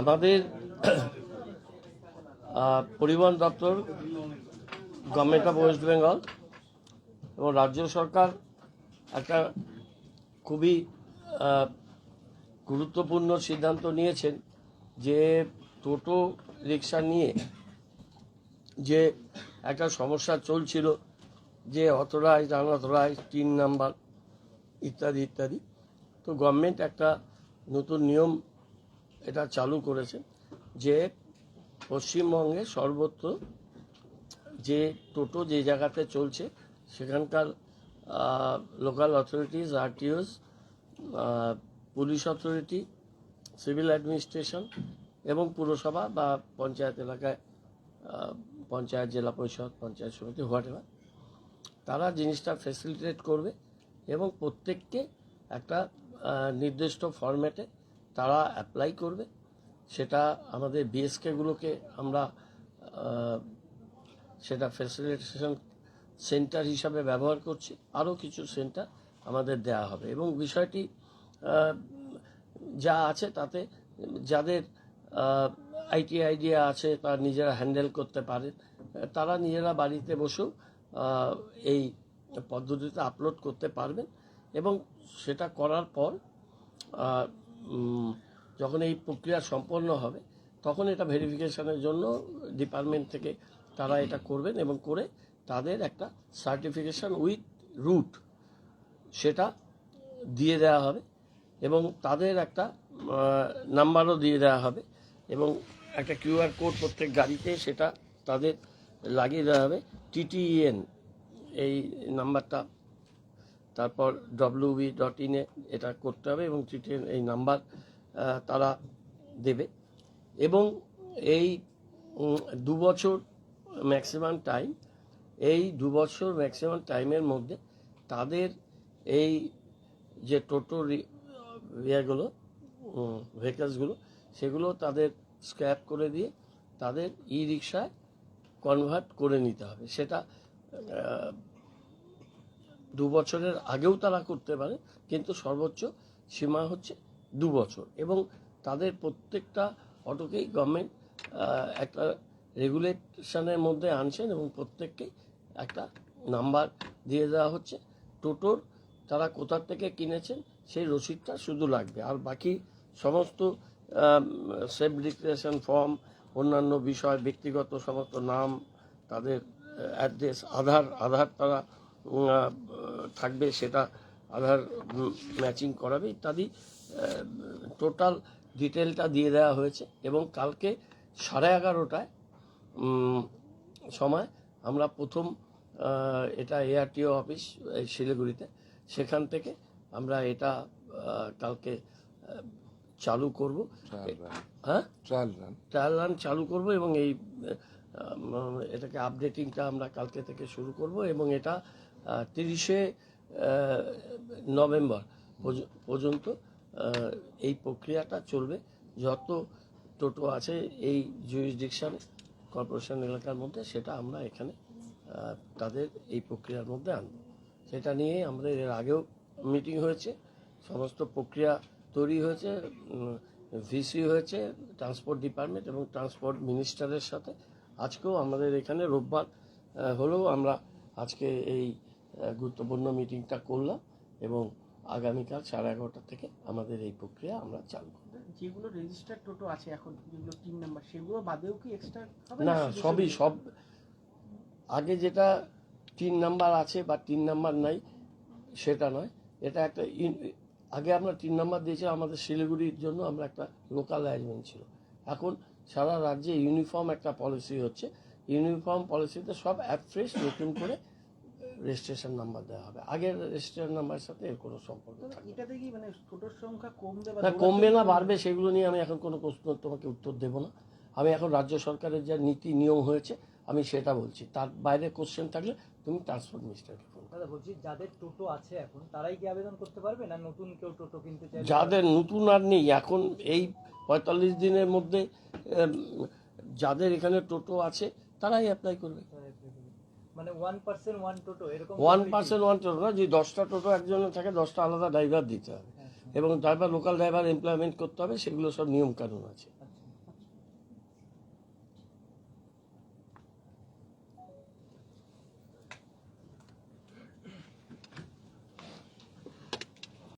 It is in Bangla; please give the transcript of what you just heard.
আমাদের পরিবহন দপ্তর গভর্নমেন্ট অফ ওয়েস্ট বেঙ্গল এবং রাজ্য সরকার একটা খুবই গুরুত্বপূর্ণ সিদ্ধান্ত নিয়েছেন যে টোটো রিক্সা নিয়ে যে একটা সমস্যা চলছিল, যে অথরাইজ, আনঅথরাইজ, তিন নাম্বার ইত্যাদি ইত্যাদি, তো গভর্নমেন্ট একটা নতুন নিয়ম এটা চালু করেছে যে পশ্চিমবঙ্গে সর্বত্র যে টোটো যে জায়গাতে চলছে, সেখানকার local authorities RTOs police authority civil administration এবং পুরসভা বা পঞ্চায়েত এলাকায় পঞ্চায়েত, জেলা পরিষদ, পঞ্চায়েত সমিতি হোয়াট তারা জিনিসটা ফেসিলিটেট করবে এবং প্রত্যেককে একটা নির্দিষ্ট ফরম্যাটে তারা অ্যাপ্লাই করবে, সেটা আমাদের বিএসকেগুলোকে আমরা সেটা ফেসিলিটেশন সেন্টার হিসাবে ব্যবহার করছি, আরও কিছু সেন্টার আমাদের দেয়া হবে। এবং বিষয়টি যা আছে তাতে যাদের আইটি আইডিয়া আছে, তারা নিজেরা হ্যান্ডেল করতে পারে, তারা নিজেরা বাড়িতে বসেও এই পদ্ধতিতে আপলোড করতে পারবেন এবং সেটা করার পর যখন এই প্রক্রিয়া সম্পন্ন হবে, তখন এটা ভেরিফিকেশনের জন্য ডিপার্টমেন্ট থেকে তারা এটা করবেন এবং করে তাদের একটা সার্টিফিকেশন উইথ রুট সেটা দিয়ে দেওয়া হবে এবং তাদের একটা নাম্বারও দিয়ে দেওয়া হবে এবং একটা কিউআর কোড প্রত্যেক গাড়িতে সেটা তাদের লাগিয়ে দেওয়া হবে টিটিএন এই নাম্বারটা তারপর ডব্লিউবি ডট ইনে এটা করতে হবে এবং টিটিএন এই নাম্বার তারা দেবে। এবং এই দু বছর ম্যাক্সিমাম টাইম এই দু বছর ম্যাক্সিমাম টাইমের মধ্যে তাদের এই যে টোটো ইয়েগুলো ভেহিকালসগুলো সেগুলো তাদের স্ক্র্যাপ করে দিয়ে তাদের ই রিক্সায় কনভার্ট করে নিতে হবে। সেটা দু বছরের আগেও তারা করতে পারে, কিন্তু সর্বোচ্চ সীমা হচ্ছে দু বছর। এবং তাদের প্রত্যেকটা অটোকেই গভর্নমেন্ট একটা রেগুলেশনের মধ্যে আনছেন এবং প্রত্যেককেই একটা নাম্বার দিয়ে দেওয়া হচ্ছে। টোটোর তারা কোথার থেকে কিনেছেন, সেই রসিদটা শুধু লাগবে। আর বাকি সমস্ত সেফ ডিক্লারেশন ফর্ম অন্যান্য বিষয়, ব্যক্তিগত সমস্ত নাম, তাদের অ্যাড্রেস আধার আধার তারা থাকবে সেটা আধার ম্যাচিং করাবে ইত্যাদি টোটাল ডিটেলটা দিয়ে দেওয়া হয়েছে এবং কালকে সাড়ে এগারোটায় সময় আমরা প্রথম এটা এআরটিও অফিস এই শিলিগুড়িতে সেখান থেকে আমরা এটা কালকে চালু করব। হ্যাঁ? Trial run. ট্রায়াল রান চালু করব এবং এই এটাকে আপডেটিংটা আমরা কালকে থেকে শুরু করব এবং এটা তিরিশে নভেম্বর পর্যন্ত এই প্রক্রিয়াটা চলবে। যত টোটো আছে এই জুরিসডিকশন কর্পোরেশন এলাকার মধ্যে সেটা আমরা এখানে তাদের এই প্রক্রিয়ার মধ্যে আনব। সেটা নিয়ে আমাদের এর আগেও মিটিং হয়েছে। সমস্ত প্রক্রিয়া তৈরি হয়েছে ভিসি হয়েছে ট্রান্সপোর্ট ডিপার্টমেন্ট এবং ট্রান্সপোর্ট মিনিস্টারের সাথে আজকেও আমাদের এখানে রোববার হলেও আমরা আজকে এই গুরুত্বপূর্ণ মিটিংটা করলাম এবং আগামীকাল সাড়ে এগারোটা থেকে আমাদের এই প্রক্রিয়া আমরা চালু করব। যেগুলো রেজিস্টার্ড টোটো আছে এখন যেগুলো তিন নাম্বার সেগুলো বাদেও কি এক্সট্রা না সবই সব আগে যেটা তিন নাম্বার আছে বা তিন নাম্বার নাই সেটা নয়। এটা একটা আগে আমরা তিন নাম্বার দিয়েছিলাম আমাদের শিলিগুড়ির জন্য আমরা একটা লোকাল অ্যারেঞ্জমেন্ট ছিল। এখন সারা রাজ্যে ইউনিফর্ম একটা পলিসি হচ্ছে। ইউনিফর্ম পলিসিতে সব অ্যাপ ফ্রেশ নতুন করে রেজিস্ট্রেশন নাম্বার দেওয়া হবে। আগের রেজিস্ট্রেশন নাম্বারের সাথে এর কোনো সম্পর্ক। এটাতে কি মানে সংখ্যা কমবে না কমবে না বাড়বে সেগুলো নিয়ে আমি এখন কোনো প্রশ্ন তোমাকে উত্তর দেবো না। আমি এখন রাজ্য সরকারের যা নীতি নিয়ম হয়েছে আমি সেটা বলছি। তার বাইরে কোশ্চেন থাকলে তুমি ট্রান্সপোর্ট মিনিস্টারকে ফোন দাদা বলছি যাদের টোটো আছে এখন তারাই কি আবেদন করতে পারবে? না নতুন কেউ টোটো কিনতে চাইলে যাদের নতুন আর নেই এখন এই পঁয়তাল্লিশ দিনের মধ্যে যাদের এখানে টোটো আছে তারাই অ্যাপ্লাই করবে। মানে ওয়ান পার্সেন্ট ওয়ান টোটো এরকম ওয়ান পার্সেন্ট ওয়ান টোটো না যদি দশটা টোটো একজনের থাকে দশটা আলাদা ড্রাইভার দিতে হবে। এবং ড্রাইভার লোকাল ড্রাইভার এমপ্লয়মেন্ট করতে হবে সেগুলো সব নিয়মকানুন আছে।